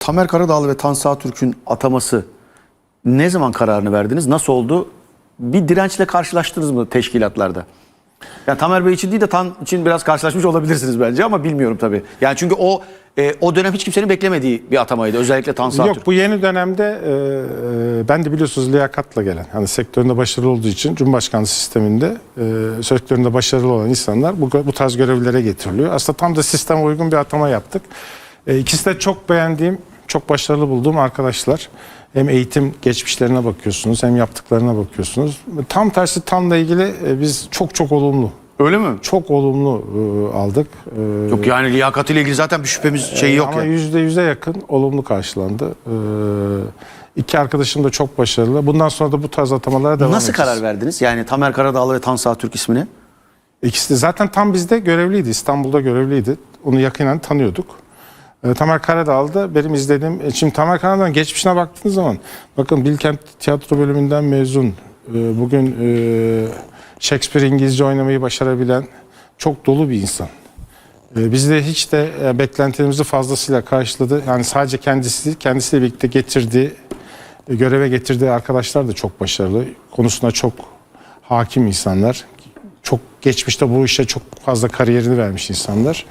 Tamer Karadağlı ve Tansu Türk'ün ataması ne zaman kararını verdiniz? Nasıl oldu? Bir dirençle karşılaştınız mı teşkilatlarda? Yani Tamer Bey için değil de Tan için biraz karşılaşmış olabilirsiniz bence ama bilmiyorum tabii. Yani çünkü o e, o dönem hiç kimsenin beklemediği bir atamaydı. Özellikle Tansu Yok Türk. bu yeni dönemde e, e, ben de biliyorsunuz liyakatla gelen hani sektöründe başarılı olduğu için Cumhurbaşkanlığı sisteminde e, sektöründe başarılı olan insanlar bu, bu tarz görevlere getiriliyor. Aslında tam da sisteme uygun bir atama yaptık. E, ikisi de çok beğendiğim, çok başarılı bulduğum arkadaşlar. Hem eğitim geçmişlerine bakıyorsunuz hem yaptıklarına bakıyorsunuz. Tam tersi Tan'la ilgili e, biz çok çok olumlu, Öyle mi? çok olumlu e, aldık. E, Yok yani liyakatıyla ilgili zaten bir şüphemiz şeyi yok ama yani. yüzde yüze yakın olumlu karşılandı. Ee, iki arkadaşım da çok başarılı. Bundan sonra da bu tarz atamalara devam Nasıl edeceğiz. karar verdiniz? Yani Tamer Karadağlı ve Tansu Türk ismini? İkisi de zaten tam bizde görevliydi. İstanbul'da görevliydi. Onu yakinen tanıyorduk. Ee, Tamer Karadağlı da benim izlediğim... e, Şimdi Tamer Karadağlı'nın geçmişine baktığınız zaman... Bakın Bilkent Tiyatro bölümünden mezun. Ee, Bugün e, Shakespeare İngilizce oynamayı başarabilen çok dolu bir insan. Ee, Biz de hiç de e, beklentilerimizi fazlasıyla karşıladı. Yani sadece kendisi kendisiyle birlikte getirdiği e, göreve getirdiği arkadaşlar da çok başarılı. Konusuna çok hakim insanlar. Çok geçmişte bu işe çok fazla kariyerini vermiş insanlar.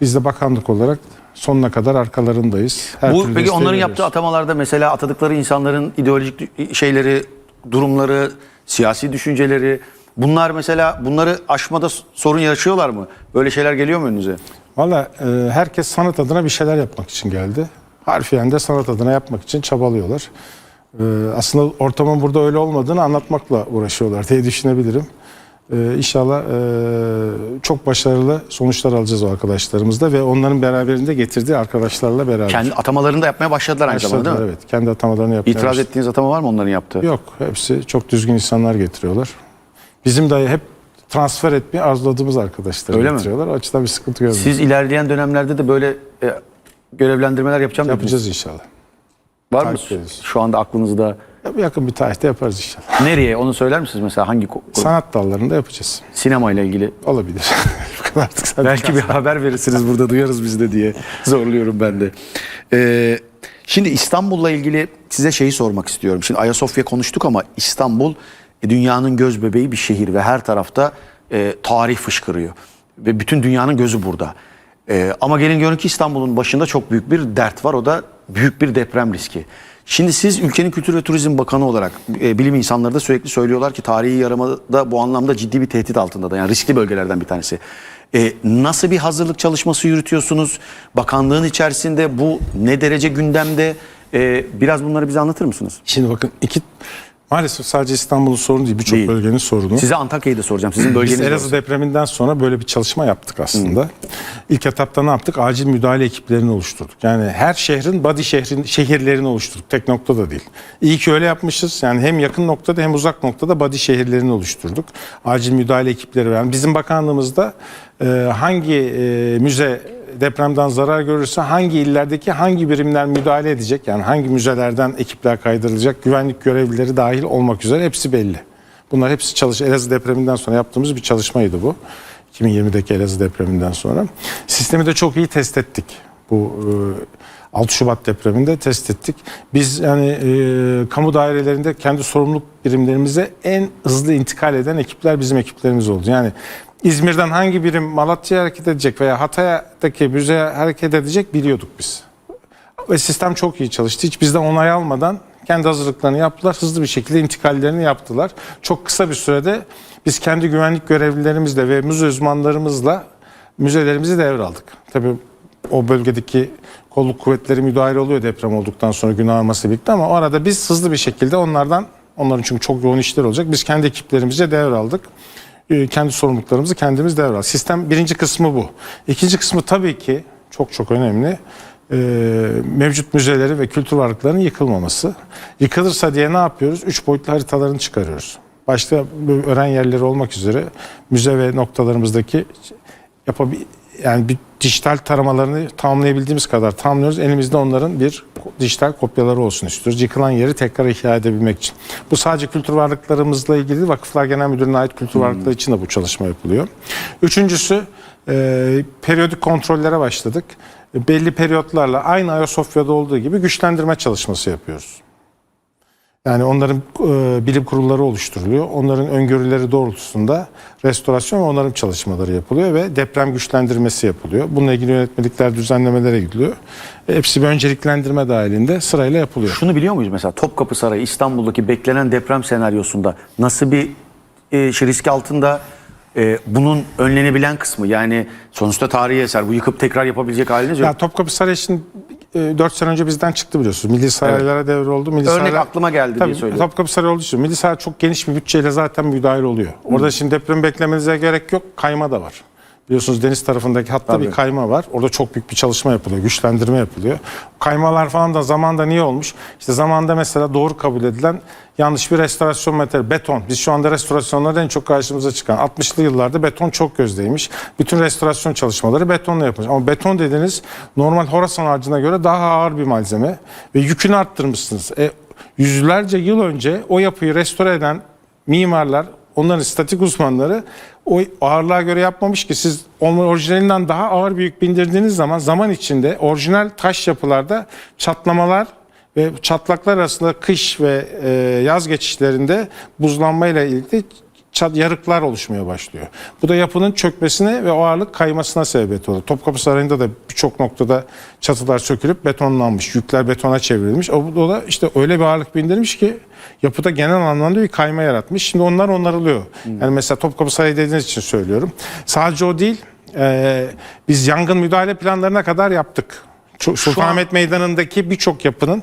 Biz de bakanlık olarak sonuna kadar arkalarındayız. Her Bu peki onların yaptığı atamalarda mesela atadıkları insanların ideolojik şeyleri, durumları, siyasi düşünceleri bunlar mesela bunları aşmada sorun yaşıyorlar mı? Böyle şeyler geliyor mu önünüze? Valla e, herkes sanat adına bir şeyler yapmak için geldi. Harfiyen de sanat adına yapmak için çabalıyorlar. E, aslında ortamın burada öyle olmadığını anlatmakla uğraşıyorlar diye düşünebilirim. E, inşallah e, çok başarılı sonuçlar alacağız o arkadaşlarımızla ve onların beraberinde getirdiği arkadaşlarla beraber. Kendi atamalarını da yapmaya başladılar aynı zamanda değil mi? Evet. Kendi atamalarını yapmaya İtiraz başladılar. ettiğiniz atama var mı onların yaptığı? Yok. Hepsi çok düzgün insanlar getiriyorlar. Bizim de hep transfer etmeyi arzuladığımız arkadaşları Öyle mi? getiriyorlar. O açıdan bir sıkıntı görmüyorum. Siz ilerleyen dönemlerde de böyle e, görevlendirmeler yapacağım dediniz. Yapacağız inşallah. Var mı Takip şu anda aklınızda? Yakın bir tarihte yaparız inşallah. Nereye onu söyler misiniz mesela hangi? Sanat dallarında yapacağız. Sinema ile ilgili. Olabilir. Bu kadar artık Belki bir haber verirsiniz burada duyarız biz de diye zorluyorum ben de. Ee, şimdi İstanbul'la ilgili size şeyi sormak istiyorum. Şimdi Ayasofya konuştuk ama İstanbul e, dünyanın göz bebeği bir şehir ve her tarafta e, tarih fışkırıyor. Ve bütün dünyanın gözü burada. E, ama gelin görün ki İstanbul'un başında çok büyük bir dert var. O da büyük bir deprem riski. Şimdi siz ülkenin Kültür ve Turizm Bakanı olarak e, bilim insanları da sürekli söylüyorlar ki tarihi yarımada bu anlamda ciddi bir tehdit altında da yani riskli bölgelerden bir tanesi. E, nasıl bir hazırlık çalışması yürütüyorsunuz? Bakanlığın içerisinde bu ne derece gündemde? E, biraz bunları bize anlatır mısınız? Şimdi bakın iki maalesef sadece İstanbul'un sorunu değil birçok Değil. bölgenin sorunu. Size Antakya'yı da soracağım. Sizin Biz bölgeniz Elazığ orası. depreminden sonra böyle bir çalışma yaptık aslında. İlk etapta ne yaptık? Acil müdahale ekiplerini oluşturduk. Yani her şehrin body şehrin şehirlerini oluşturduk. Tek noktada değil. İyi ki öyle yapmışız. Yani hem yakın noktada hem uzak noktada body şehirlerini oluşturduk. Acil müdahale ekipleri var. Bizim bakanlığımızda e, hangi e, müze depremden zarar görürse hangi illerdeki hangi birimler müdahale edecek? Yani hangi müzelerden ekipler kaydırılacak? Güvenlik görevlileri dahil olmak üzere hepsi belli. Bunlar hepsi çalış Elazığ depreminden sonra yaptığımız bir çalışmaydı bu. 2020'deki Elazığ depreminden sonra. Sistemi de çok iyi test ettik. Bu e, 6 Şubat depreminde test ettik. Biz yani e, kamu dairelerinde kendi sorumluluk birimlerimize en hızlı intikal eden ekipler bizim ekiplerimiz oldu. Yani İzmir'den hangi birim Malatya'ya hareket edecek veya Hatay'daki müzeye hareket edecek biliyorduk biz. Ve sistem çok iyi çalıştı. Hiç bizden onay almadan kendi hazırlıklarını yaptılar. Hızlı bir şekilde intikallerini yaptılar. Çok kısa bir sürede biz kendi güvenlik görevlilerimizle ve müze uzmanlarımızla müzelerimizi devraldık. Tabii o bölgedeki kolluk kuvvetleri müdahale oluyor deprem olduktan sonra gün ağarması birlikte ama o arada biz hızlı bir şekilde onlardan onların çünkü çok yoğun işler olacak. Biz kendi ekiplerimize devraldık. Ee, Kendi sorumluluklarımızı kendimiz devraldık. Sistem birinci kısmı bu. İkinci kısmı tabii ki çok çok önemli e, mevcut müzeleri ve kültür varlıklarının yıkılmaması. Yıkılırsa diye ne yapıyoruz? Üç boyutlu haritalarını çıkarıyoruz. Başta öğren yerleri olmak üzere müze ve noktalarımızdaki yapabil yani bir dijital taramalarını tamamlayabildiğimiz kadar tamamlıyoruz. Elimizde onların bir dijital kopyaları olsun istiyoruz. Yıkılan yeri tekrar ihya edebilmek için. Bu sadece kültür varlıklarımızla ilgili değil, Vakıflar Genel Müdürlüğü'ne ait kültür varlıkları için de bu çalışma yapılıyor. Üçüncüsü e, periyodik kontrollere başladık. e, belli periyotlarla aynı Ayasofya'da olduğu gibi güçlendirme çalışması yapıyoruz. Yani onların e, bilim kurulları oluşturuluyor. Onların öngörüleri doğrultusunda restorasyon ve onarım çalışmaları yapılıyor ve deprem güçlendirmesi yapılıyor. Bununla ilgili yönetmelikler, düzenlemelere gidiliyor. E, hepsi bir önceliklendirme dahilinde sırayla yapılıyor. Şunu biliyor muyuz mesela Topkapı Sarayı İstanbul'daki beklenen deprem senaryosunda nasıl bir e, şey risk altında e, bunun önlenebilen kısmı yani sonuçta tarihi eser bu yıkıp tekrar yapabilecek haliniz yok. Ya Topkapı Sarayı şimdi 4 sene önce bizden çıktı biliyorsunuz. Milli Saraylara devroldu. Milli Örnek Saraylar- aklıma geldi diye Tabii, söylüyorum. Topkapı Sarayı olduğu için Milli Saray çok geniş bir bütçeyle zaten müdahil oluyor. Orada şimdi deprem beklemenize gerek yok. Kayma da var. Biliyorsunuz deniz tarafındaki hatta Tabii. bir kayma var. Orada çok büyük bir çalışma yapılıyor. Güçlendirme yapılıyor. Kaymalar falan da zamanda niye olmuş? İşte zamanda mesela doğru kabul edilen yanlış bir restorasyon materyali. Beton. Biz şu anda restorasyonlarda en çok karşımıza çıkan. 60'lı yıllarda beton çok gözdeymiş. Bütün restorasyon çalışmaları betonla yapılmış. Ama beton dediğiniz normal Horasan harcına göre daha ağır bir malzeme. Ve yükünü arttırmışsınız. E, yüzlerce yıl önce o yapıyı restore eden mimarlar, onların statik uzmanları o ağırlığa göre yapmamış ki siz orijinalinden daha ağır bir yük bindirdiğiniz zaman zaman içinde orijinal taş yapılarda çatlamalar ve çatlaklar arasında kış ve e, yaz geçişlerinde buzlanmayla ilgili yarıklar oluşmaya başlıyor. Bu da yapının çökmesine ve o ağırlık kaymasına sebebiyet oluyor. Topkapı Sarayı'nda da birçok noktada çatılar sökülüp betonlanmış, yükler betona çevrilmiş. O, da işte öyle bir ağırlık bindirmiş ki yapıda genel anlamda bir kayma yaratmış. Şimdi onlar onarılıyor. Yani mesela Topkapı Sarayı dediğiniz için söylüyorum. Sadece o değil, e, biz yangın müdahale planlarına kadar yaptık. Sultanahmet Meydanı'ndaki birçok yapının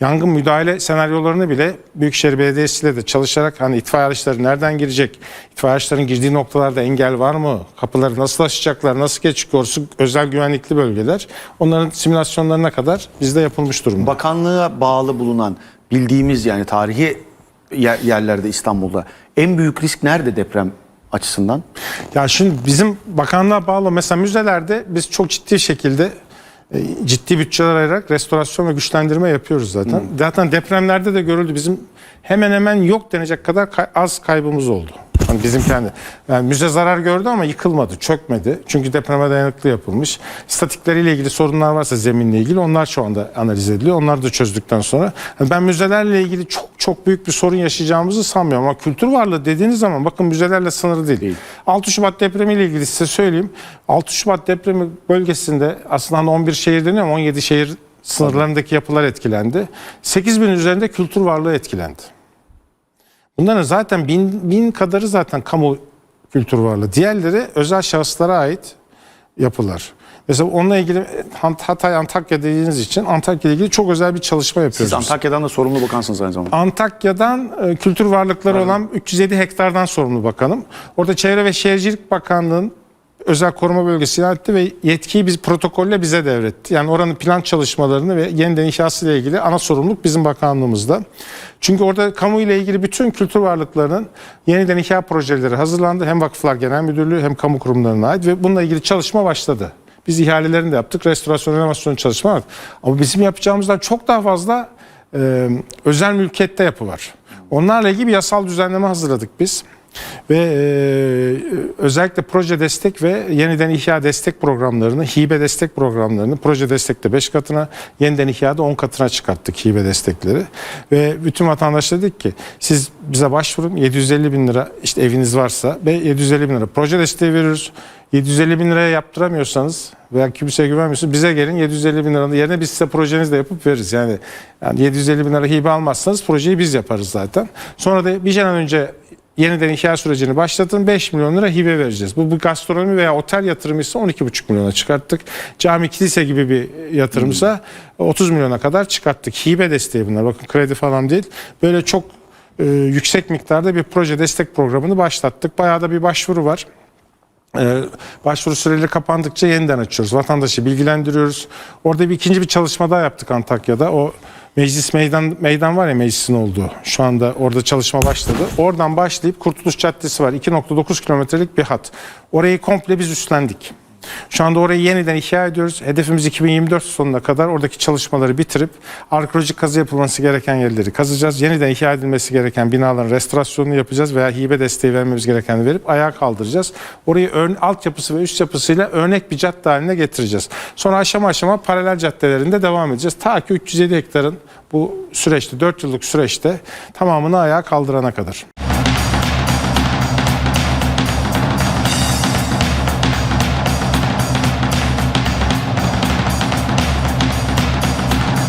yangın müdahale senaryolarını bile Büyükşehir Belediyesi ile de çalışarak hani itfaiye araçları nereden girecek, itfaiye araçların girdiği noktalarda engel var mı, kapıları nasıl açacaklar, nasıl geçecek orası özel güvenlikli bölgeler. Onların simülasyonlarına kadar bizde yapılmış durumda. Bakanlığa bağlı bulunan bildiğimiz yani tarihi yer- yerlerde İstanbul'da en büyük risk nerede deprem açısından? Ya şimdi bizim bakanlığa bağlı mesela müzelerde biz çok ciddi şekilde ciddi bütçeler ayırarak restorasyon ve güçlendirme yapıyoruz zaten. Zaten depremlerde de görüldü bizim hemen hemen yok denecek kadar kay- az kaybımız oldu. Hani bizim kendi yani müze zarar gördü ama yıkılmadı, çökmedi. Çünkü depreme dayanıklı yapılmış. Statikleriyle ilgili sorunlar varsa zeminle ilgili onlar şu anda analiz ediliyor. Onları da çözdükten sonra yani ben müzelerle ilgili çok çok büyük bir sorun yaşayacağımızı sanmıyorum ama kültür varlığı dediğiniz zaman bakın müzelerle sınırlı değil. Değil. 6 Şubat depremiyle ilgili size söyleyeyim. 6 Şubat depremi bölgesinde aslında 11 şehir deniyor ama 17 şehir sınırlarındaki yapılar etkilendi. 8 bin üzerinde kültür varlığı etkilendi. Bunların zaten bin, bin kadarı zaten kamu kültür varlığı. Diğerleri özel şahıslara ait yapılar. Mesela onunla ilgili Hat- Hatay, Antakya dediğiniz için Antakya ile ilgili çok özel bir çalışma yapıyoruz. Siz. Antakya'dan da sorumlu bakansınız aynı zamanda. Antakya'dan e, kültür varlıkları olan 307 hektardan sorumlu bakanım. Orada Çevre ve Şehircilik Bakanlığı'nın özel koruma bölgesi ilan etti ve yetkiyi biz protokolle bize devretti. Yani oranın plan çalışmalarını ve yeniden inşası ile ilgili ana sorumluluk bizim bakanlığımızda. Çünkü orada kamu ile ilgili bütün kültür varlıklarının yeniden inşa projeleri hazırlandı. Hem Vakıflar Genel Müdürlüğü hem kamu kurumlarına ait ve bununla ilgili çalışma başladı. Biz ihalelerini de yaptık. Restorasyon renovasyon çalışma var. Ama bizim yapacağımızdan çok daha fazla e, özel mülkiyette yapı var. Onlarla ilgili bir yasal düzenleme hazırladık biz. Ve e, özellikle proje destek ve yeniden ihya destek programlarını, hibe destek programlarını proje destekte 5 katına, yeniden ihyada 10 katına çıkarttık hibe destekleri. Ve bütün vatandaşlara dedik ki siz bize başvurun 750 bin lira işte eviniz varsa ve 750 bin lira proje desteği veriyoruz. 750 bin liraya yaptıramıyorsanız veya kimseye güvenmiyorsanız bize gelin 750 bin liranın yerine biz size projenizi de yapıp veririz. Yani, yani 750 bin lira hibe almazsanız projeyi biz yaparız zaten. Sonra da bir an önce yeniden inşa sürecini başlatın 5 milyon lira hibe vereceğiz. Bu, bu gastronomi veya otel yatırımı ise 12,5 milyona çıkarttık. Cami kilise gibi bir yatırımsa 30 milyona kadar çıkarttık. Hibe desteği bunlar bakın kredi falan değil. Böyle çok e, yüksek miktarda bir proje destek programını başlattık. Bayağı da bir başvuru var. Ee, başvuru süreleri kapandıkça yeniden açıyoruz. Vatandaşı bilgilendiriyoruz. Orada bir ikinci bir çalışma daha yaptık Antakya'da. O meclis meydan meydan var ya meclisin olduğu. Şu anda orada çalışma başladı. Oradan başlayıp Kurtuluş Caddesi var. 2.9 kilometrelik bir hat. Orayı komple biz üstlendik. Şu anda orayı yeniden ihya ediyoruz. Hedefimiz 2024 sonuna kadar oradaki çalışmaları bitirip arkeolojik kazı yapılması gereken yerleri kazacağız. Yeniden ihya edilmesi gereken binaların restorasyonunu yapacağız veya hibe desteği vermemiz gerekenleri verip ayağa kaldıracağız. Orayı ön, altyapısı ve üst yapısıyla örnek bir cadde haline getireceğiz. Sonra aşama aşama paralel caddelerinde devam edeceğiz. Ta ki 307 hektarın bu süreçte 4 yıllık süreçte tamamını ayağa kaldırana kadar.